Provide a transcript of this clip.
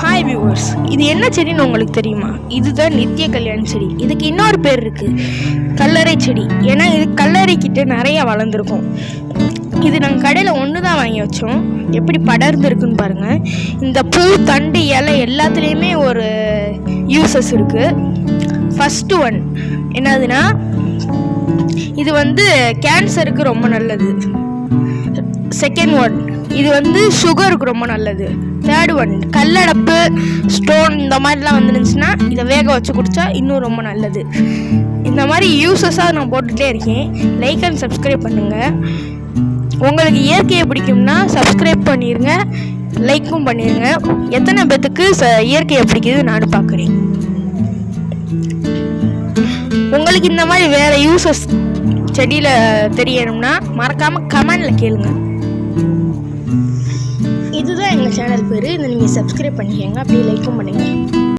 Hi viewers இது என்ன செடின்னு உங்களுக்கு தெரியுமா? இதுதான் நித்திய கல்யாண செடி. இதுக்கு இன்னொரு பேர் இருக்குது கல்லறை செடி. ஏன்னா இது கல்லறை கிட்ட நிறைய வளர்ந்துருக்கும். இது நாங்கள் கடையில் ஒன்று தான் வாங்கி வச்சோம். எப்படி படர்ந்துருக்குன்னு பாருங்கள் இந்த பூ தண்டு இலை எல்லாத்துலேயுமே ஒரு யூசஸ் இருக்குது ஃபஸ்ட்டு ஒன் என்னதுன்னா இது வந்து கேன்சருக்கு ரொம்ப நல்லது. செகண்ட் ஒன் இது வந்து சுகருக்கு ரொம்ப நல்லது. தேர்ட் ஒன் கல்லடப்பு ஸ்டோன் இந்த மாதிரிலாம் வந்துருந்துச்சுன்னா இதை வேக வச்சு குடித்தா இன்னும் ரொம்ப நல்லது. இந்த மாதிரி யூஸஸாக நான் போட்டுகிட்டே இருக்கேன். லைக் அண்ட் சப்ஸ்கிரைப் பண்ணுங்கள் உங்களுக்கு இயற்கையை பிடிக்கும்னா சப்ஸ்கிரைப் பண்ணிடுங்க லைக்கும் பண்ணிடுங்க எத்தனை பேத்துக்கு ச இயற்கையை பிடிக்குது நானும் பார்க்குறேன். உங்களுக்கு இந்த மாதிரி வேறு யூஸஸ் செடியில் தெரியணும்னா மறக்காமல் கமெண்டில் கேளுங்கள் இதுதான் எங்கள் சேனல் பேர் இதை நீங்கள் சப்ஸ்கிரைப் பண்ணிக்கோங்க. அப்படியே லைக்கும் பண்ணுங்கள்